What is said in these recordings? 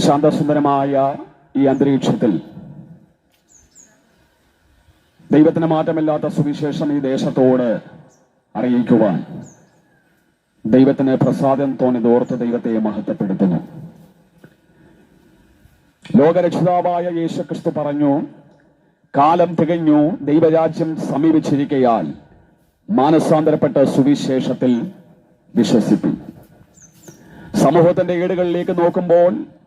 ശാന്തസുന്ദരമായ ഈ അന്തരീക്ഷത്തിൽ ദൈവത്തിന് മാറ്റമില്ലാത്ത സുവിശേഷം ഈ ദേശത്തോട് അറിയിക്കുവാൻ ദൈവത്തിന് പ്രസാദം തോന്നി ദോർത്ത് ദൈവത്തെ മഹത്വപ്പെടുത്തുന്നു. ലോകരക്ഷിതാവായ യേശുക്രിസ്തു പറഞ്ഞു കാലം തികഞ്ഞു ദൈവരാജ്യം സമീപിച്ചിരിക്കയാൽ മാനസാന്തരപ്പെട്ട സുവിശേഷത്തിൽ വിശ്വസിപ്പി. സമൂഹത്തിന്റെ ഏടുകളിലേക്ക് നോക്കുമ്പോൾ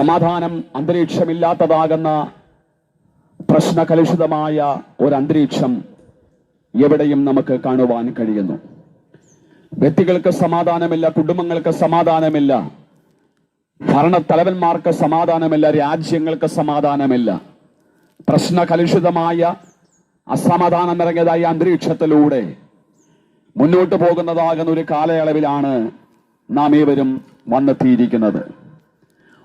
സമാധാനം അന്തരീക്ഷമില്ലാത്തതാകുന്ന പ്രശ്നകലുഷിതമായ ഒരു അന്തരീക്ഷം എവിടെയും നമുക്ക് കാണുവാൻ കഴിയുന്നു. വ്യക്തികൾക്ക് സമാധാനമില്ല കുടുംബങ്ങൾക്ക് സമാധാനമില്ല ഭരണത്തലവന്മാർക്ക് സമാധാനമില്ല രാജ്യങ്ങൾക്ക് സമാധാനമില്ല. പ്രശ്നകലുഷിതമായ അസമാധാനം നിറഞ്ഞതായ അന്തരീക്ഷത്തിലൂടെ മുന്നോട്ട് പോകുന്നതാകുന്ന ഒരു കാലയളവിലാണ് നാം ഏവരും വന്നെത്തിയിരിക്കുന്നത്.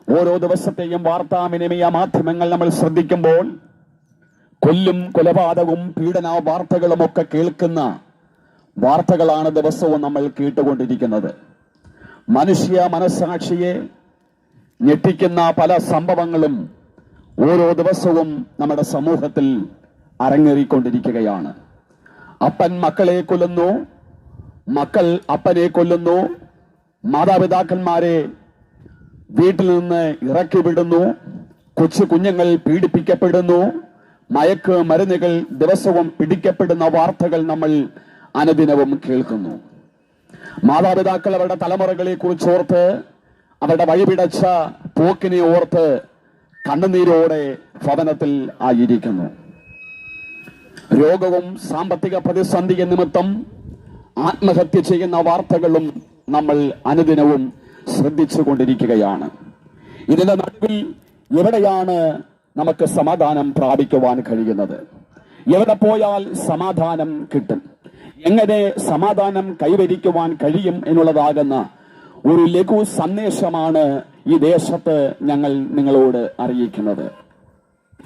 ഓരോ ദിവസത്തെയും വാർത്താവിനിമയ മാധ്യമങ്ങൾ നമ്മൾ ശ്രദ്ധിക്കുമ്പോൾ കൊല്ലും കൊലപാതകവും പീഡന വാർത്തകളും ഒക്കെ കേൾക്കുന്ന വാർത്തകളാണ് ദിവസവും നമ്മൾ കേട്ടുകൊണ്ടിരിക്കുന്നത്. മനുഷ്യ മനസാക്ഷിയെ ഞെട്ടിക്കുന്ന പല സംഭവങ്ങളും ഓരോ ദിവസവും നമ്മുടെ സമൂഹത്തിൽ അരങ്ങേറിക്കൊണ്ടിരിക്കുകയാണ്. അപ്പൻ മക്കളെ കൊല്ലുന്നു മക്കൾ അപ്പനെ കൊല്ലുന്നു മാതാപിതാക്കന്മാരെ വീട്ടിൽ നിന്ന് ഇറക്കി വിടുന്നു കൊച്ചു കുഞ്ഞുങ്ങൾ പീഡിപ്പിക്കപ്പെടുന്നു. മയക്ക് മരുന്നുകൾ ദിവസവും പിടിക്കപ്പെടുന്ന വാർത്തകൾ നമ്മൾ അനുദിനവും കേൾക്കുന്നു. മാതാപിതാക്കൾ അവരുടെ തലമുറകളെ കുറിച്ച് ഓർത്ത് അവരുടെ വഴിപിടച്ച പോക്കിനെ ഓർത്ത് കണ്ണുനീരോടെ ഭവനത്തിൽ ആയിരിക്കുന്നു. രോഗവും സാമ്പത്തിക പ്രതിസന്ധി നിമിത്തം ആത്മഹത്യ ചെയ്യുന്ന വാർത്തകളും നമ്മൾ അനുദിനവും ശ്രദ്ധിച്ചു കൊണ്ടിരിക്കുകയാണ് ഇതിന്റെ നടുവിൽ എവിടെയാണ് നമുക്ക് സമാധാനം പ്രാപിക്കുവാൻ കഴിയുന്നത്? എവിടെ പോയാൽ സമാധാനം കിട്ടും? എങ്ങനെ സമാധാനം കൈവരിക്കുവാൻ കഴിയും എന്നുള്ളതാകുന്ന ഒരു ലഘു സന്ദേശമാണ് ഈ ദേശത്ത് ഞങ്ങൾ നിങ്ങളോട് അറിയിക്കുന്നത്.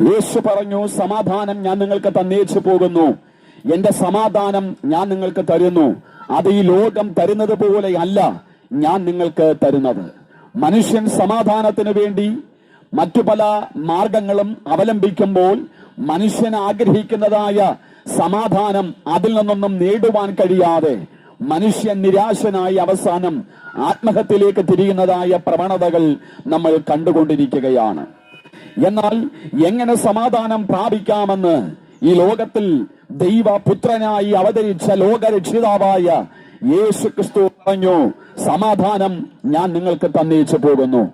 യേശു പറഞ്ഞു സമാധാനം ഞാൻ നിങ്ങൾക്ക് തന്നേച്ചു പോകുന്നു. എന്റെ സമാധാനം ഞാൻ നിങ്ങൾക്ക് തരുന്നു. അത് ഈ ലോകം തരുന്നത് പോലെ അല്ല. ഞാൻ നിങ്ങൾക്ക് തരുന്നത്. മനുഷ്യൻ സമാധാനത്തിന് വേണ്ടി മറ്റു പല മാർഗങ്ങളും അവലംബിക്കുമ്പോൾ മനുഷ്യൻ ആഗ്രഹിക്കുന്നതായ സമാധാനം അതിൽ നിന്നൊന്നും നേടുവാൻ കഴിയാതെ മനുഷ്യൻ നിരാശനായി അവസാനം ആത്മഹത്യയിലേക്ക് തിരിയുന്നതായ പ്രവണതകൾ നമ്മൾ കണ്ടുകൊണ്ടിരിക്കുകയാണ്. എന്നാൽ എങ്ങനെ സമാധാനം പ്രാപിക്കാമെന്ന് ഈ ലോകത്തിൽ ദൈവപുത്രനായി അവതരിച്ച ലോകരക്ഷിതാവായ യേശു ക്രിസ്തു പറഞ്ഞു സമാധാനം ഞാൻ നിങ്ങൾക്ക് തന്നേച്ചു പോകുന്നു.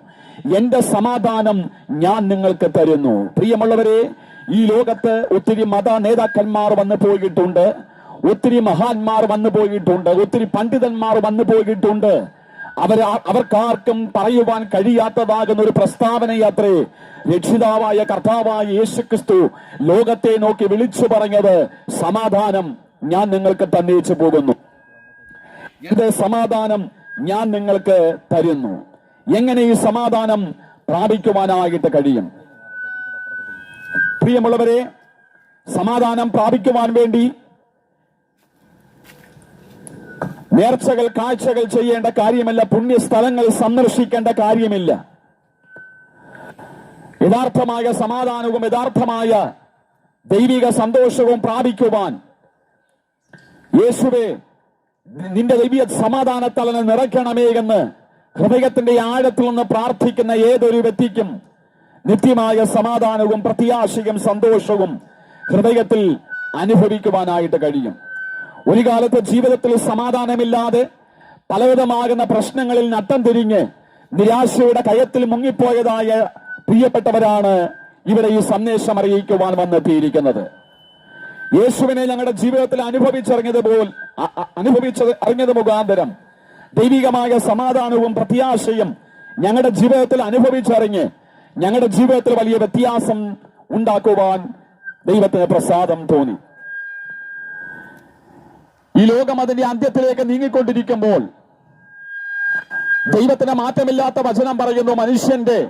എന്റെ സമാധാനം ഞാൻ നിങ്ങൾക്ക് തരുന്നു. പ്രിയമുള്ളവരെ ഈ ലോകത്ത് ഒത്തിരി മത നേതാക്കന്മാർ വന്നു പോയിട്ടുണ്ട് ഒത്തിരി മഹാന്മാർ വന്നു പോയിട്ടുണ്ട് ഒത്തിരി പണ്ഡിതന്മാർ വന്നു പോയിട്ടുണ്ട്. അവർ അവർക്കാർക്കും പറയുവാൻ കഴിയാത്തതാകുന്ന ഒരു പ്രസ്താവനയത്രേ രക്ഷിതാവായ കർത്താവായ യേശുക്രിസ്തു ലോകത്തെ നോക്കി വിളിച്ചു പറഞ്ഞത് സമാധാനം ഞാൻ നിങ്ങൾക്ക് തന്നേച്ചു പോകുന്നു. എന്റെ സമാധാനം ഞാൻ നിങ്ങൾക്ക് തരുന്നു. എങ്ങനെ ഈ സമാധാനം പ്രാപിക്കുവാനായിട്ട് കഴിയും? പ്രിയമുള്ളവരെ സമാധാനം പ്രാപിക്കുവാൻ വേണ്ടി നേർച്ചകൾ കാഴ്ചകൾ ചെയ്യേണ്ട കാര്യമല്ല പുണ്യസ്ഥലങ്ങൾ സന്ദർശിക്കേണ്ട കാര്യമില്ല. യഥാർത്ഥമായ സമാധാനവും യഥാർത്ഥമായ ദൈവിക സന്തോഷവും പ്രാപിക്കുവാൻ യേശുവെ നിന്റെ ദൈവിക സമാധാനത്തലനെ നിറയ്ക്കണമേ എന്ന് ഹൃദയത്തിന്റെ ആഴത്തിൽ നിന്ന് പ്രാർത്ഥിക്കുന്ന ഏതൊരു വ്യക്തിക്കും നിത്യമായ സമാധാനവും പ്രത്യാശയും സന്തോഷവും ഹൃദയത്തിൽ അനുഭവിക്കുവാനായിട്ട് കഴിയും. ഒരു കാലത്ത് ജീവിതത്തിൽ സമാധാനമില്ലാതെ പലവിധമാകുന്ന പ്രശ്നങ്ങളിൽ നട്ടം തിരിഞ്ഞ് നിരാശയുടെ കയത്തിൽ മുങ്ങിപ്പോയതായ പ്രിയപ്പെട്ടവരാണ് ഇവരെ ഈ സന്ദേശം അറിയിക്കുവാൻ വന്നെത്തിയിരിക്കുന്നത്. യേശുവിനെ ഞങ്ങളുടെ ജീവിതത്തിൽ അനുഭവിച്ചറിഞ്ഞത് പോൽ അനുഭവിച്ചത് അറിഞ്ഞത് മുഖാന്തരം. ദൈവികമായ സമാധാനവും പ്രത്യാശയും ഞങ്ങളുടെ ജീവിതത്തിൽ അനുഭവിച്ചറിഞ്ഞ് ഞങ്ങളുടെ ജീവിതത്തിൽ വലിയ വ്യത്യാസം ഉണ്ടാക്കുവാൻ ദൈവത്തിന് പ്രസാദം തോന്നി. ഈ ലോകം അതിന്റെ അന്ത്യത്തിലേക്ക് നീങ്ങിക്കൊണ്ടിരിക്കുമ്പോൾ ദൈവത്തിന് മാറ്റമില്ലാത്ത വചനം പറയുന്നു മനുഷ്യന്റെ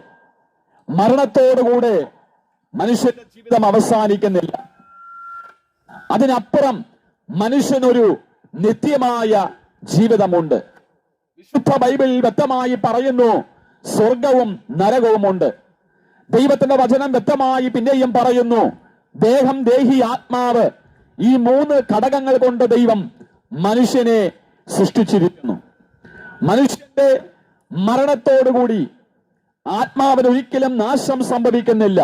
മരണത്തോടുകൂടെ മനുഷ്യന്റെ ജീവിതം അവസാനിക്കുന്നില്ല. അതിനപ്പുറം മനുഷ്യനൊരു നിത്യമായ ജീവിതമുണ്ട്. വിശുദ്ധ ബൈബിൾ വ്യക്തമായി പറയുന്നു സ്വർഗവും നരകവുമുണ്ട്. ദൈവത്തിന്റെ വചനം വ്യക്തമായി പിന്നെയും പറയുന്നു ദേഹം ദേഹി ആത്മാവ് ഈ മൂന്ന് ഘടകങ്ങൾ കൊണ്ട് ദൈവം മനുഷ്യനെ സൃഷ്ടിച്ചിരിക്കുന്നു. മനുഷ്യന്റെ മരണത്തോടുകൂടി ആത്മാവിന് ഒരിക്കലും നാശം സംഭവിക്കുന്നില്ല.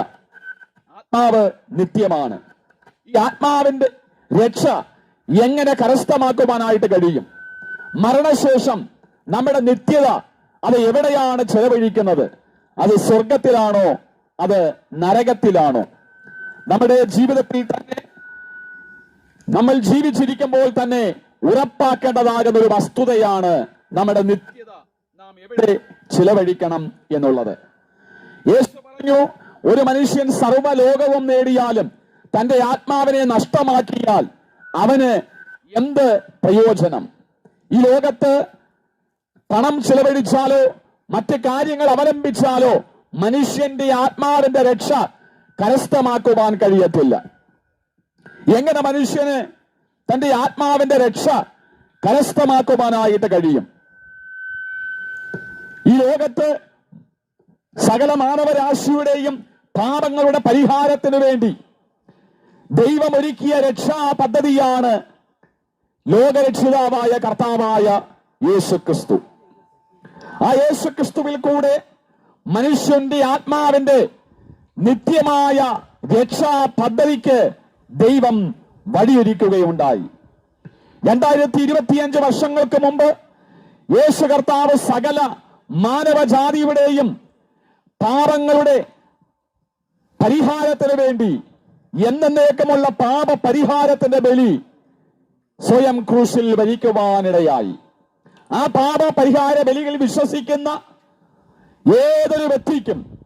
ആത്മാവ് നിത്യമാണ്. ഈ ആത്മാവിന്റെ രക്ഷ എങ്ങനെ കരസ്ഥമാക്കുവാനായിട്ട് കഴിയും? മരണശേഷം നമ്മുടെ നിത്യത അത് എവിടെയാണ് ചെലവഴിക്കുന്നത്? അത് സ്വർഗത്തിലാണോ അത് നരകത്തിലാണോ? നമ്മുടെ ജീവിതത്തിൽ തന്നെ നമ്മൾ ജീവിച്ചിരിക്കുമ്പോൾ തന്നെ ഉറപ്പാക്കേണ്ടതാകുന്ന ഒരു വസ്തുതയാണ് നമ്മുടെ നിത്യത. നാം എവിടെ ചിലവഴിക്കണം എന്നുള്ളത്. യേശു പറഞ്ഞു ഒരു മനുഷ്യൻ സർവലോകവും നേടിയാലും തന്റെ ആത്മാവിനെ നഷ്ടമാക്കിയാൽ അവന് എന്ത് പ്രയോജനം? ഈ ലോകത്ത് പണം ചിലവഴിച്ചാലോ മറ്റ് കാര്യങ്ങൾ അവലംബിച്ചാലോ മനുഷ്യന്റെ ആത്മാവിന്റെ രക്ഷ കരസ്ഥമാക്കുവാൻ കഴിയത്തില്ല. എങ്ങനെ മനുഷ്യന് തന്റെ ആത്മാവിന്റെ രക്ഷ കരസ്ഥമാക്കുവാനായിട്ട് കഴിയും? ഈ ലോകത്ത് സകല മാനവരാശിയുടെയും പാപങ്ങളുടെ പരിഹാരത്തിനു വേണ്ടി ദൈവമൊരുക്കിയ രക്ഷാ പദ്ധതിയാണ് ലോകരക്ഷിതാവായ കർത്താവായ യേശു ക്രിസ്തു ആ യേശു ക്രിസ്തുവിൽ കൂടെ മനുഷ്യന്റെ ആത്മാവിന്റെ നിത്യമായ രക്ഷാ പദ്ധതിക്ക് ദൈവം വഴിയൊരുക്കുകയുണ്ടായി. രണ്ടായിരത്തി ഇരുപത്തിയഞ്ച് വർഷങ്ങൾക്ക് മുമ്പ് യേശു കർത്താവ് സകല മാനവജാതിയുടെയും പാപങ്ങളുടെ പരിഹാരത്തിന് വേണ്ടി എന്നേക്കുമുള്ള പാപ പരിഹാരത്തിന്റെ ബലി സ്വയം ക്രൂശിൽ ഭരിക്കുവാനിടയായി ആ പാപ പരിഹാര ബലികൾ വിശ്വസിക്കുന്ന ഏതൊരു വ്യക്തിക്കും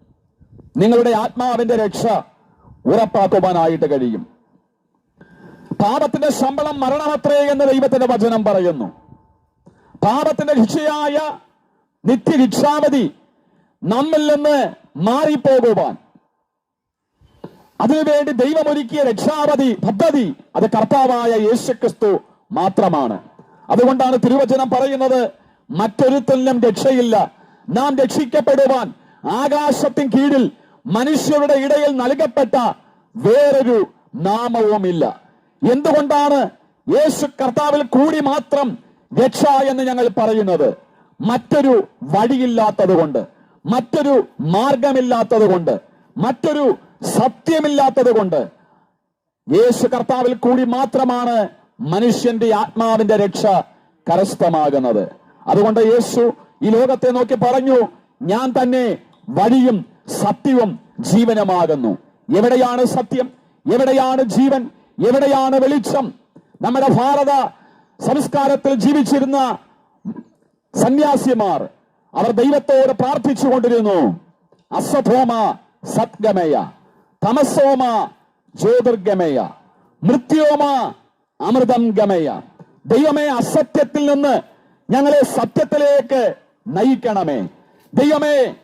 നിങ്ങളുടെ ആത്മാവിന്റെ രക്ഷ ഉറപ്പാക്കുവാനായിട്ട് കഴിയും. പാപത്തിന്റെ ശമ്പളം മരണമത്രേ എന്ന് ദൈവത്തിന്റെ വചനം പറയുന്നു. പാപത്തിന്റെ ശിക്ഷയായ നിത്യഭിക്ഷാവധി നമ്മിൽ നിന്ന് മാറിപ്പോകുവാൻ അതിനുവേണ്ടി ദൈവമൊരുക്കിയ രക്ഷാവധി പദ്ധതി അത് കർത്താവായ യേശുക്രിസ്തു മാത്രമാണ്. അതുകൊണ്ടാണ് തിരുവചനം പറയുന്നത് മറ്റൊരുത്തലിനും രക്ഷയില്ല. നാം രക്ഷിക്കപ്പെടുവാൻ ആകാശത്തിൻ കീഴിൽ മനുഷ്യരുടെ ഇടയിൽ നൽകപ്പെട്ട വേറൊരു നാമവുമില്ല. എന്തുകൊണ്ടാണ് യേശു കർത്താവിൽ കൂടി മാത്രം രക്ഷ എന്ന് ഞങ്ങൾ പറയുന്നത്? മറ്റൊരു വഴിയില്ലാത്തത് കൊണ്ട് മറ്റൊരു മാർഗമില്ലാത്തത് കൊണ്ട് മറ്റൊരു സത്യമില്ലാത്തത് കൊണ്ട് യേശു കർത്താവിൽ കൂടി മാത്രമാണ് മനുഷ്യന്റെ ആത്മാവിന്റെ രക്ഷ കരസ്ഥമാകുന്നത്. അതുകൊണ്ട് യേശു ഈ ലോകത്തെ നോക്കി പറഞ്ഞു ഞാൻ തന്നെ വഴിയും സത്യവും ജീവനമാകുന്നു. എവിടെയാണ് സത്യം? എവിടെയാണ് ജീവൻ? എവിടെയാണ് വെളിച്ചം? നമ്മുടെ ഭാരത സംസ്കാരത്തിൽ ജീവിച്ചിരുന്ന സന്യാസിമാർ അവർ ദൈവത്തോട് പ്രാർത്ഥിച്ചു കൊണ്ടിരുന്നു അസധോമ സദ്ഗമയ. തമസോമ ജ്യോതിർഗമയ മൃത്യോമ അമൃതം ഗമയ. ദൈവമേ അസത്യത്തിൽ നിന്ന് ഞങ്ങളെ സത്യത്തിലേക്ക് നയിക്കണമേ. ദൈവമേ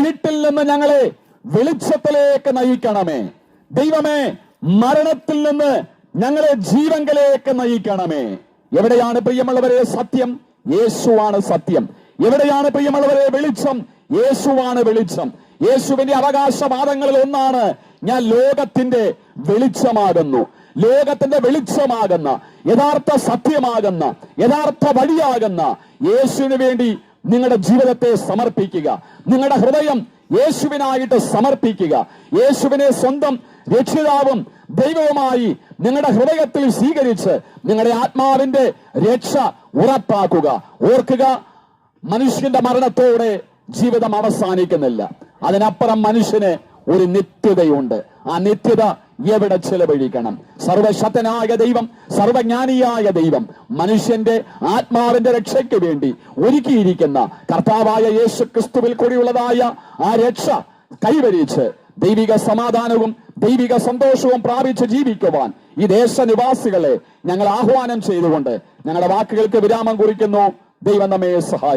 ഇരുട്ടിൽ നിന്ന് ഞങ്ങളെ വെളിച്ചത്തിലേക്ക് നയിക്കണമേ. ദൈവമേ മരണത്തിൽ നിന്ന് ഞങ്ങളെ ജീവങ്കലേക്ക് നയിക്കണമേ. എവിടെയാണ് പ്രിയമുള്ളവരെ സത്യം? യേശുവാണ് സത്യം. എവിടെയാണ് പ്രിയമുള്ളവരെ വെളിച്ചം? യേശുവാണ് വെളിച്ചം. യേശുവിന്റെ അവകാശവാദങ്ങളിൽ ഒന്നാണ് ഞാൻ ലോകത്തിന്റെ വെളിച്ചമാകുന്നു. ലോകത്തിന്റെ വെളിച്ചമാകുന്ന യഥാർത്ഥ സത്യമാകുന്ന യഥാർത്ഥ വഴിയാകുന്ന യേശുവിന് വേണ്ടി നിങ്ങളുടെ ജീവിതത്തെ സമർപ്പിക്കുക. നിങ്ങളുടെ ഹൃദയം യേശുവിനായിട്ട് സമർപ്പിക്കുക. യേശുവിനെ സ്വന്തം രക്ഷിതാവും ദൈവവുമായി നിങ്ങളുടെ ഹൃദയത്തിൽ സ്വീകരിച്ച് നിങ്ങളുടെ ആത്മാവിന്റെ രക്ഷ ഉറപ്പാക്കുക. ഓർക്കുക മനുഷ്യന്റെ മരണത്തോടെ ജീവിതം അവസാനിക്കുന്നില്ല. അതിനപ്പുറം മനുഷ്യന് ഒരു നിത്യതയുണ്ട്. ആ നിത്യത എവിടെ ചെലവഴിക്കണം? സർവശക്തനായ ദൈവം സർവജ്ഞാനിയായ ദൈവം മനുഷ്യന്റെ ആത്മാവിന്റെ രക്ഷയ്ക്ക് വേണ്ടി ഒരുക്കിയിരിക്കുന്ന കർത്താവായ യേശു ക്രിസ്തുവിൽ കൂടിയുള്ളതായ ആ രക്ഷ കൈവരിച്ച് ദൈവിക സമാധാനവും ദൈവിക സന്തോഷവും പ്രാപിച്ച് ജീവിക്കുവാൻ ഈ ദേശനിവാസികളെ ഞങ്ങൾ ആഹ്വാനം ചെയ്തുകൊണ്ട് ഞങ്ങളുടെ വാക്കുകൾക്ക് വിരാമം കുറിക്കുന്നു. ദൈവം നമ്മെ സഹായിക്കും